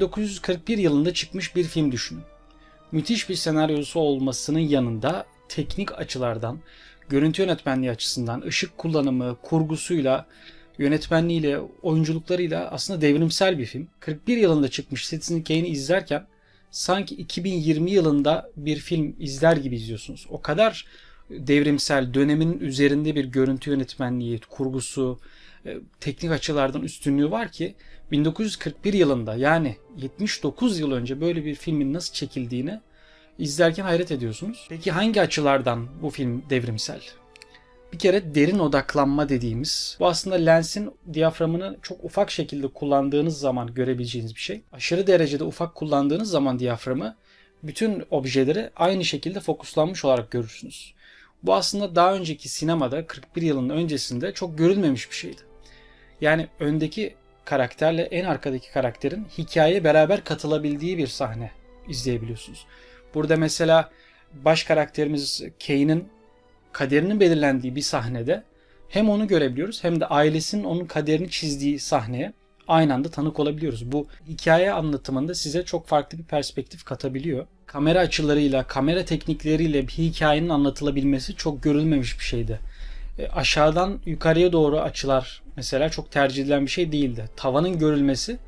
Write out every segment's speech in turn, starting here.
1941 yılında çıkmış bir film düşünün. Müthiş bir senaryosu olmasının yanında teknik açılardan, görüntü yönetmenliği açısından, ışık kullanımı, kurgusuyla, yönetmenliğiyle, oyunculuklarıyla aslında devrimsel bir film. 41 yılında çıkmış Citizen Kane'i izlerken sanki 2020 yılında bir film izler gibi izliyorsunuz. O kadar devrimsel, dönemin üzerinde bir görüntü yönetmenliği, kurgusu, teknik açılardan üstünlüğü var ki 1941 yılında yani 79 yıl önce böyle bir filmin nasıl çekildiğini izlerken hayret ediyorsunuz. Peki hangi açılardan bu film devrimsel? Bir kere derin odaklanma dediğimiz bu aslında lensin diyaframını çok ufak şekilde kullandığınız zaman görebileceğiniz bir şey. Aşırı derecede ufak kullandığınız zaman diyaframı bütün objeleri aynı şekilde fokuslanmış olarak görürsünüz. Bu aslında daha önceki sinemada 41 yılın öncesinde çok görülmemiş bir şeydi. Yani öndeki karakterle en arkadaki karakterin hikayeye beraber katılabildiği bir sahne izleyebiliyorsunuz. Burada mesela baş karakterimiz Kane'in kaderinin belirlendiği bir sahnede hem onu görebiliyoruz hem de ailesinin onun kaderini çizdiği sahneye aynı anda tanık olabiliyoruz. Bu hikaye anlatımında size çok farklı bir perspektif katabiliyor. Kamera açılarıyla, kamera teknikleriyle bir hikayenin anlatılabilmesi çok görülmemiş bir şeydi. E, aşağıdan yukarıya doğru açılar mesela çok tercih edilen bir şey değildi. Tavanın görülmesi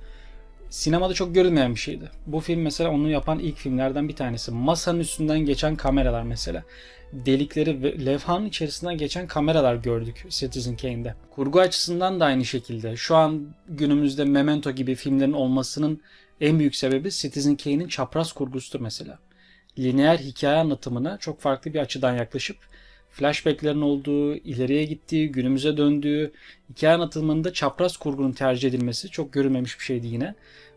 sinemada çok görülmeyen bir şeydi. Bu film mesela onu yapan ilk filmlerden bir tanesi. Masanın üstünden geçen kameralar mesela. Delikleri ve levhanın içerisinden geçen kameralar gördük Citizen Kane'de. Kurgu açısından da aynı şekilde. Şu an günümüzde Memento gibi filmlerin olmasının en büyük sebebi Citizen Kane'in çapraz kurgusudur mesela. Lineer hikaye anlatımına çok farklı bir açıdan yaklaşıp flashbacklerin olduğu, ileriye gittiği, günümüze döndüğü, hikaye anlatımında çapraz kurgunun tercih edilmesi çok görülmemiş bir şeydi yine.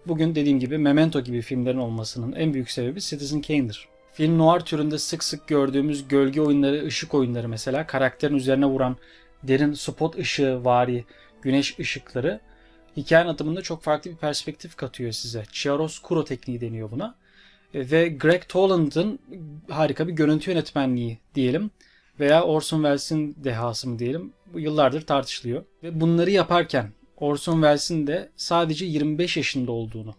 Bugün dediğim gibi Memento gibi filmlerin olmasının en büyük sebebi Citizen Kane'dir. Film noir türünde sık sık gördüğümüz gölge oyunları, ışık oyunları mesela karakterin üzerine vuran derin spot ışığı vari güneş ışıkları hikaye anlatımında çok farklı bir perspektif katıyor size. Chiaroscuro tekniği deniyor buna. Ve Greg Toland'ın harika bir görüntü yönetmenliği diyelim veya Orson Welles'in dehası mı diyelim bu yıllardır tartışılıyor. Ve bunları yaparken Orson Welles'in de sadece 25 yaşında olduğunu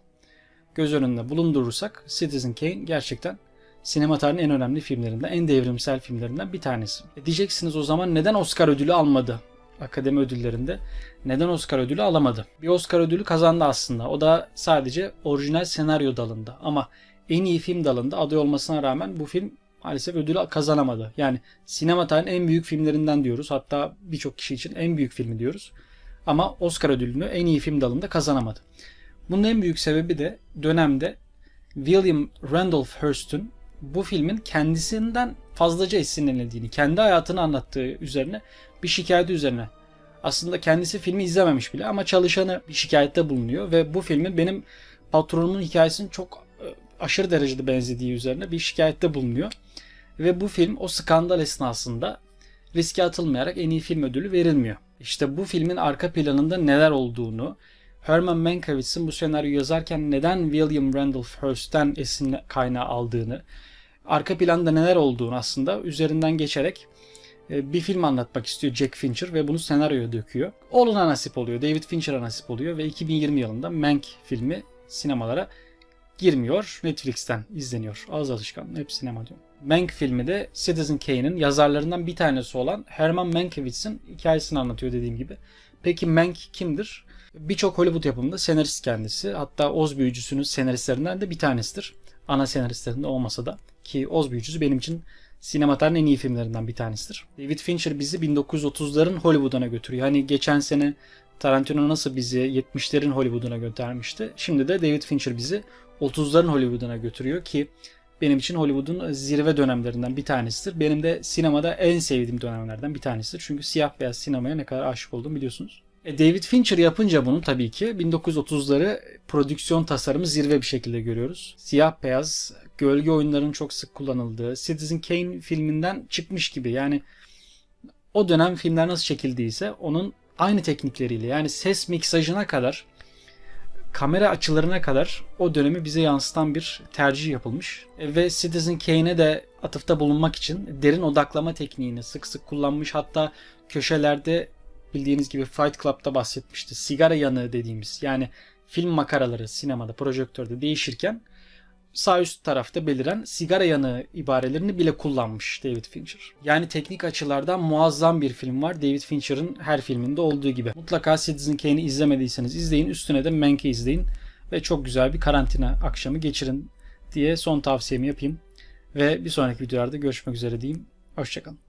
göz önünde bulundurursak Citizen Kane gerçekten sinema tarihinin en önemli filmlerinden, en devrimsel filmlerinden bir tanesi. E diyeceksiniz o zaman neden Oscar ödülü almadı? Akademi ödüllerinde neden Oscar ödülü alamadı? Bir Oscar ödülü kazandı aslında. O da sadece orijinal senaryo dalında ama en iyi film dalında aday olmasına rağmen bu film maalesef ödülü kazanamadı. Yani sinema tarihinin en büyük filmlerinden diyoruz. Hatta birçok kişi için en büyük filmi diyoruz. Ama Oscar ödülünü en iyi film dalında kazanamadı. Bunun en büyük sebebi de dönemde William Randolph Hearst'ün bu filmin kendisinden fazlaca esinlenildiğini, kendi hayatını anlattığı üzerine bir şikayeti üzerine. Aslında kendisi filmi izlememiş bile ama çalışanı bir şikayette bulunuyor ve bu filmin benim patronumun hikayesinin çok aşırı derecede benzediği üzerine bir şikayette bulunuyor. Ve bu film o skandal esnasında riske atılmayarak en iyi film ödülü verilmiyor. İşte bu filmin arka planında neler olduğunu, Herman Mankiewicz'in bu senaryoyu yazarken neden William Randolph Hearst'ten esin kaynağı aldığını, arka planda neler olduğunu aslında üzerinden geçerek e, bir film anlatmak istiyor Jack Fincher ve bunu senaryoya döküyor. Oğluna nasip oluyor, David Fincher'a nasip oluyor ve 2020 yılında Mank filmi sinemalara girmiyor. Netflix'ten izleniyor. Ağız alışkanlığı hep sinema diyorum. Mank filmi de Citizen Kane'in yazarlarından bir tanesi olan Herman Mankiewicz'in hikayesini anlatıyor dediğim gibi. Peki Mank kimdir? Birçok Hollywood yapımında senarist kendisi. Hatta Oz Büyücüsü'nün senaristlerinden de bir tanesidir. Ana senaristlerinde olmasa da. Ki Oz Büyücüsü benim için sinema tarihinin en iyi filmlerinden bir tanesidir. David Fincher bizi 1930'ların Hollywood'una götürüyor. Hani geçen sene Tarantino nasıl bizi 70'lerin Hollywood'una götürmüştü. Şimdi de David Fincher bizi 30'ların Hollywood'una götürüyor ki benim için Hollywood'un zirve dönemlerinden bir tanesidir. Benim de sinemada en sevdiğim dönemlerden bir tanesidir. Çünkü siyah beyaz sinemaya ne kadar aşık olduğumu biliyorsunuz. E David Fincher yapınca bunu tabii ki 1930'ları prodüksiyon tasarımı zirve bir şekilde görüyoruz. Siyah beyaz, gölge oyunlarının çok sık kullanıldığı, Citizen Kane filminden çıkmış gibi. Yani o dönem filmler nasıl çekildiyse onun aynı teknikleriyle yani ses miksajına kadar kamera açılarına kadar o dönemi bize yansıtan bir tercih yapılmış. E, ve Citizen Kane'e de atıfta bulunmak için derin odaklama tekniğini sık sık kullanmış. Hatta köşelerde bildiğiniz gibi Fight Club'da bahsetmişti. Sigara yanığı dediğimiz yani film makaraları sinemada, projektörde değişirken sağ üst tarafta beliren sigara yanığı ibarelerini bile kullanmış David Fincher. Yani teknik açılardan muazzam bir film var David Fincher'ın her filminde olduğu gibi. Mutlaka Citizen Kane'i izlemediyseniz izleyin. Üstüne de Mank'i izleyin. Ve çok güzel bir karantina akşamı geçirin diye son tavsiyemi yapayım. Ve bir sonraki videolarda görüşmek üzere diyeyim. Hoşçakalın.